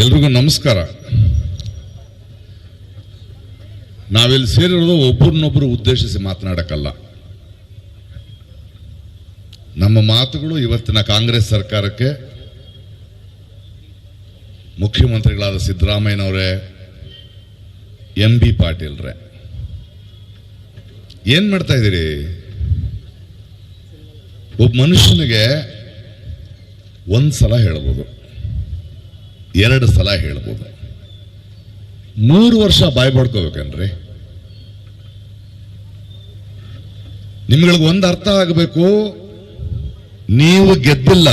ಎಲ್ರಿಗೂ ನಮಸ್ಕಾರ. ನಾವೆಲ್ಲಿ ಸೇರಿರೋದು ಒಬ್ಬರನ್ನೊಬ್ಬರು ಉದ್ದೇಶಿಸಿ ಮಾತನಾಡಕ್ಕಲ್ಲ. ನಮ್ಮ ಮಾತುಗಳು ಇವತ್ತಿನ ಕಾಂಗ್ರೆಸ್ ಸರ್ಕಾರಕ್ಕೆ ಮುಖ್ಯಮಂತ್ರಿಗಳಾದ ಸಿದ್ದರಾಮಯ್ಯನವರೇ ಎಂ ಬಿ ಪಾಟೀಲ್ರೆ. ಏನ್ ಮಾಡ್ತಾ ಇದ್ದೀರಿ? ಒಬ್ಬ ಮನುಷ್ಯನಿಗೆ ಒಂದ್ಸಲ ಹೇಳ್ಬೋದು. ಎರಡು ಸಲ ಹೇಳ್ಬೋದು. ಮೂರು ವರ್ಷ ಬಾಯ್ ಬಡ್ಕೋಬೇಕನ್ರಿ ನಿಮ್ಗಳಿಗೆ ಒಂದು ಅರ್ಥ ಆಗಬೇಕು, ನೀವು ಗೆದ್ದಿಲ್ಲ.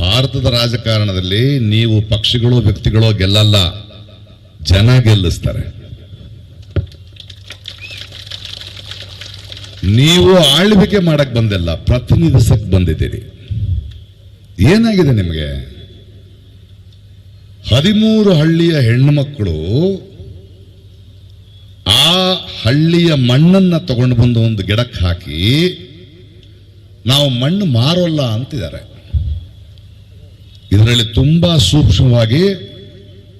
ಭಾರತದ ರಾಜಕಾರಣದಲ್ಲಿ ನೀವು ಪಕ್ಷಗಳು, ವ್ಯಕ್ತಿಗಳು ಗೆಲ್ಲಲ್ಲ. ಜನ ಗೆಲ್ಲಿಸ್ತಾರೆ. ನೀವು ಆಳ್ವಿಕೆ ಮಾಡಕ್ ಬಂದಿಲ್ಲ, ಪ್ರತಿನಿಧಿಸಕ್ ಬಂದಿದ್ದೀರಿ. ಏನಾಗಿದೆ ನಿಮಗೆ? ಹದಿಮೂರು ಹಳ್ಳಿಯ ಹೆಣ್ಣುಮಕ್ಕಳು ಆ ಹಳ್ಳಿಯ ಮಣ್ಣನ್ನ ತಗೊಂಡು ಬಂದು ಒಂದು ಗಿಡಕ್ಕೆ ಹಾಕಿ, ನಾವು ಮಣ್ಣು ಮಾರೋಲ್ಲ ಅಂತಿದ್ದಾರೆ. ಇದರಲ್ಲಿ ತುಂಬಾ ಸೂಕ್ಷ್ಮವಾಗಿ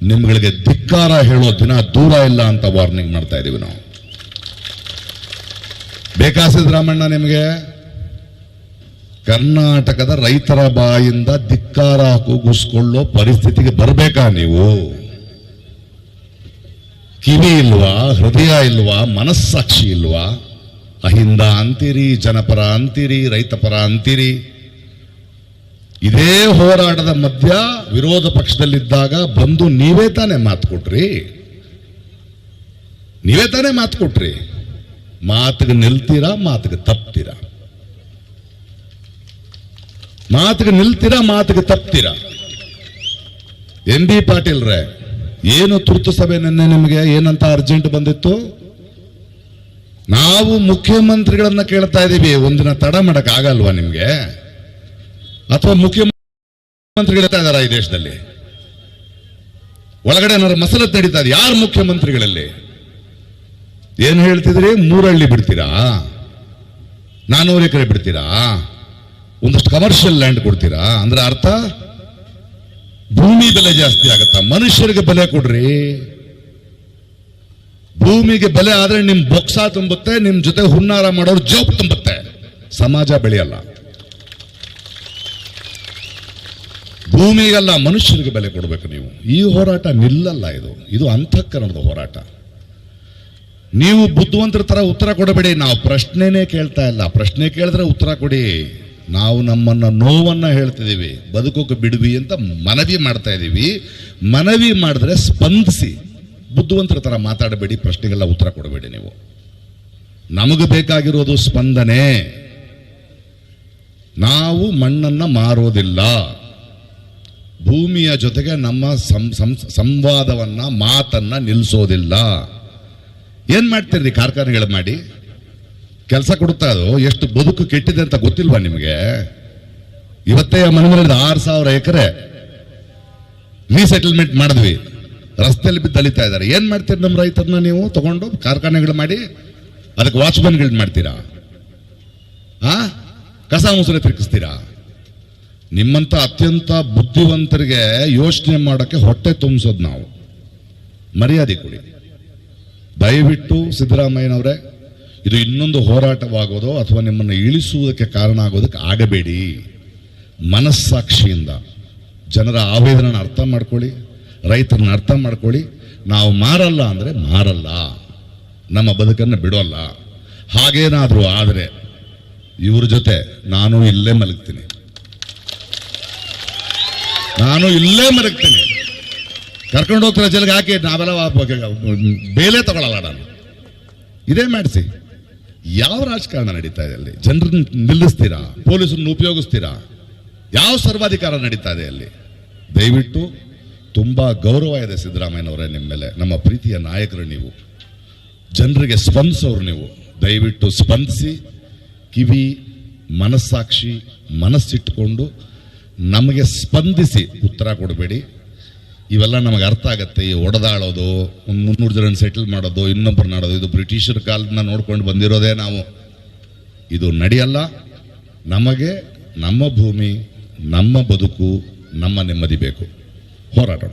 ನಿಮ್ಗಳಿಗೆ ಧಿಕ್ಕಾರ ಹೇಳೋ ದಿನ ದೂರ ಇಲ್ಲ ಅಂತ ವಾರ್ನಿಂಗ್ ಮಾಡ್ತಾ ಇದ್ದೀವಿ ನಾವು. ಬೇಕಾ ಸಿದ್ದರಾಮಣ್ಣ ನಿಮಗೆ? ಕರ್ನಾಟಕದ ರೈತರ ಬಾಯಿಂದ ಧಿಕ್ಕಾರ ಕೂಗಿಸ್ಕೊಳ್ಳೋ ಪರಿಸ್ಥಿತಿಗೆ ಬರಬೇಕಾ ನೀವು? ಕಿವಿ ಇಲ್ವಾ, ಹೃದಯ ಇಲ್ವಾ, ಮನಸ್ಸಾಕ್ಷಿ ಇಲ್ವಾ? ಅಹಿಂದ ಅಂತೀರಿ, ಜನಪರ ಅಂತೀರಿ, ರೈತಪರ ಅಂತೀರಿ. ಇದೇ ಹೋರಾಟದ ಮಧ್ಯ ವಿರೋಧ ಪಕ್ಷದಲ್ಲಿದ್ದಾಗ ಬಂದು ನೀವೇ ತಾನೇ ಮಾತು ಕೊಟ್ರಿ. ನೀವೇ ತಾನೇ ಮಾತು ಕೊಟ್ರಿ. ಮಾತಿಗೆ ನಿಲ್ತೀರಾ, ಮಾತಿಗೆ ತಪ್ತೀರಾ? ಮಾತಿಗೆ ನಿಲ್ತೀರಾ, ಮಾತಿಗೆ ತಪ್ತೀರಾ? ಎಂ ಬಿ ಪಾಟೀಲ್ರೆ, ಏನು ತುರ್ತು ಸಭೆ ನಿನ್ನೆ ನಿಮಗೆ, ಏನಂತ ಅರ್ಜೆಂಟ್ ಬಂದಿತ್ತು? ನಾವು ಮುಖ್ಯಮಂತ್ರಿಗಳನ್ನ ಕೇಳ್ತಾ ಇದ್ದೀವಿ, ಒಂದಿನ ತಡ ಮಾಡಕ್ ಆಗಲ್ವಾ ನಿಮ್ಗೆ? ಅಥವಾ ಮುಖ್ಯಮಂತ್ರಿಗಳು ಇದಾರ ಈ ದೇಶದಲ್ಲಿ? ಒಳಗಡೆ ಏನಾರು ಮಸಲತ್ ನಡೀತಾ ಇದೆ ಯಾರು ಮುಖ್ಯಮಂತ್ರಿಗಳಲ್ಲಿ? ಏನು ಹೇಳ್ತಿದ್ರಿ? ಮೂರಳ್ಳಿ ಬಿಡ್ತೀರಾ? ನಾನೂರು ಎಕರೆ ಬಿಡ್ತೀರಾ? ಒಂದಷ್ಟು ಕಮರ್ಷಿಯಲ್ ಲ್ಯಾಂಡ್ ಕೊಡ್ತೀರಾ? ಅಂದ್ರೆ ಅರ್ಥ? ಭೂಮಿ ಬೆಲೆ ಜಾಸ್ತಿ ಆಗತ್ತಾ? ಮನುಷ್ಯರಿಗೆ ಬೆಲೆ ಕೊಡ್ರಿ. ಭೂಮಿಗೆ ಬೆಲೆ ಆದ್ರೆ ನಿಮ್ ಬೊಕ್ಸ ತುಂಬುತ್ತೆ, ನಿಮ್ ಜೊತೆ ಹುನ್ನಾರ ಮಾಡೋರು ಜೋಬ್ ತುಂಬುತ್ತೆ. ಸಮಾಜ ಬೆಳೆಯಲ್ಲ. ಭೂಮಿಗೆಲ್ಲ, ಮನುಷ್ಯರಿಗೆ ಬೆಲೆ ಕೊಡಬೇಕು ನೀವು. ಈ ಹೋರಾಟ ನಿಲ್ಲಲ್ಲ ಇದು. ಇದು ಅಂತಃಕರಣದ ಹೋರಾಟ. ನೀವು ಬುದ್ಧಿವಂತರ ತರ ಉತ್ತರ ಕೊಡಬೇಡಿ. ನಾವು ಪ್ರಶ್ನೆನೇ ಕೇಳ್ತಾ ಇಲ್ಲ. ಪ್ರಶ್ನೆ ಕೇಳಿದ್ರೆ ಉತ್ತರ ಕೊಡಿ. ನಾವು ನಮ್ಮನ್ನು ನೋವನ್ನು ಹೇಳ್ತಿದ್ದೀವಿ, ಬದುಕೋಕೆ ಬಿಡುವಿ ಅಂತ ಮನವಿ ಮಾಡ್ತಾ ಇದ್ದೀವಿ. ಮನವಿ ಮಾಡಿದ್ರೆ ಸ್ಪಂದಿಸಿ. ಬುದ್ಧಿವಂತರ ಥರ ಮಾತಾಡಬೇಡಿ, ಪ್ರಶ್ನೆಗೆಲ್ಲ ಉತ್ತರ ಕೊಡಬೇಡಿ ನೀವು. ನಮಗೆ ಬೇಕಾಗಿರೋದು ಸ್ಪಂದನೆ. ನಾವು ಮಣ್ಣನ್ನು ಮಾರೋದಿಲ್ಲ. ಭೂಮಿಯ ಜೊತೆಗೆ ನಮ್ಮ ಸಂವಾದವನ್ನು, ಮಾತನ್ನು ನಿಲ್ಲಿಸೋದಿಲ್ಲ ಏನು ಮಾಡ್ತೀರಿ ಕಾರ್ಖಾನೆಗಳು ಮಾಡಿ? ಕೆಲಸ ಕೊಡುತ್ತಾ ಅದು? ಎಷ್ಟು ಬದುಕು ಕೆಟ್ಟಿದೆ ಅಂತ ಗೊತ್ತಿಲ್ವಾ ನಿಮಗೆ? ಇವತ್ತೇ ಮನೆಯಲ್ಲಿ ಆರು ಸಾವಿರ ಎಕರೆ ರೀಸೆಟಲ್ಮೆಂಟ್ ಮಾಡಿದ್ವಿ. ರಸ್ತೆಯಲ್ಲಿ ಬಿದ್ದು ಅಲಿತಾ ಇದ್ದಾರೆ. ಏನು ಮಾಡ್ತೀರಿ ನಮ್ಮ ರೈತರನ್ನ ನೀವು? ತಗೊಂಡು ಕಾರ್ಖಾನೆಗಳು ಮಾಡಿ, ಅದಕ್ಕೆ ವಾಚ್ಮನ್ಗಳು ಮಾಡ್ತೀರಾ? ಆ? ಕಸ ಮುಸುರೆ ತಿರುಗಿಸ್ತೀರಾ? ನಿಮ್ಮಂತ ಅತ್ಯಂತ ಬುದ್ಧಿವಂತರಿಗೆ ಯೋಚನೆ ಮಾಡೋಕ್ಕೆ ಹೊಟ್ಟೆ ತುಂಬಿಸೋದು ನಾವು. ಮರ್ಯಾದೆ ಕೊಡಿ. ದಯವಿಟ್ಟು ಸಿದ್ದರಾಮಯ್ಯನವರೇ ಇದು ಇನ್ನೊಂದು ಹೋರಾಟವಾಗೋದು ಅಥವಾ ನಿಮ್ಮನ್ನು ಇಳಿಸುವುದಕ್ಕೆ ಕಾರಣ ಆಗೋದಕ್ಕೆ ಆಗಬೇಡಿ. ಮನಸ್ಸಾಕ್ಷಿಯಿಂದ ಜನರ ಆವೇದನ ಅರ್ಥ ಮಾಡ್ಕೊಳ್ಳಿ, ರೈತರನ್ನ ಅರ್ಥ ಮಾಡ್ಕೊಳ್ಳಿ. ನಾವು ಮಾರಲ್ಲ ಅಂದರೆ ಮಾರಲ್ಲ. ನಮ್ಮ ಬದುಕನ್ನು ಬಿಡೋಲ್ಲ. ಹಾಗೇನಾದರೂ ಆದರೆ ಇವ್ರ ಜೊತೆ ನಾನು ಇಲ್ಲೇ ಮಲಗ್ತೀನಿ. ನಾನು ಇಲ್ಲೇ ಮಲಗ್ತೀನಿ. ಕರ್ಕೊಂಡು ಹೋಗ್ತಾರೆ ಜಲ್ಗೆ ಹಾಕಿ ನಾವೆಲ್ಲ ಬೇಲೆ ತಗೊಳ್ಳಲ್ಲ ನಾನು. ಇದೇ ಮಾಡಿಸಿ. ಯಾವ ರಾಜಕಾರಣ ನಡೀತಾ ಇದೆ ಅಲ್ಲಿ? ಜನರನ್ನ ನಿಲ್ಲಿಸ್ತೀರಾ? ಪೊಲೀಸರನ್ನ ಉಪಯೋಗಿಸ್ತೀರಾ? ಯಾವ ಸರ್ವಾಧಿಕಾರ ನಡೀತಾ ಇದೆ ಅಲ್ಲಿ? ದಯವಿಟ್ಟು ತುಂಬ ಗೌರವ ಇದೆ ಸಿದ್ದರಾಮಯ್ಯನವರೇ ನಿಮ್ಮ ಮೇಲೆ. ನಮ್ಮ ಪ್ರೀತಿಯ ನಾಯಕರು ನೀವು. ಜನರಿಗೆ ಸ್ಪಂದಿಸೋರು ನೀವು. ದಯವಿಟ್ಟು ಸ್ಪಂದಿಸಿ, ಕಿವಿ, ಮನಸ್ಸಾಕ್ಷಿ ಮನಸ್ಸಿಟ್ಟುಕೊಂಡು ನಮಗೆ ಸ್ಪಂದಿಸಿ ಉತ್ತರ ಕೊಡಬೇಡಿ. ಇವೆಲ್ಲ ನಮಗೆ ಅರ್ಥ ಆಗುತ್ತೆ. ಈ ಒಡೆದಾಳೋದು, ಒಂದು ಮುನ್ನೂರು ಜನ ಸೆಟಲ್ ಮಾಡೋದು ಇನ್ನೊಬ್ಬರು ನಾಡೋದು ಇದು ಬ್ರಿಟಿಷರ ಕಾಲದಿಂದ ನೋಡ್ಕೊಂಡು ಬಂದಿರೋದೇ ನಾವು. ಇದು ನಡೆಯಲ್ಲ. ನಮಗೆ ನಮ್ಮ ಭೂಮಿ, ನಮ್ಮ ಬದುಕು, ನಮ್ಮ ನೆಮ್ಮದಿ ಬೇಕು. ಹೋರಾಟೋಣ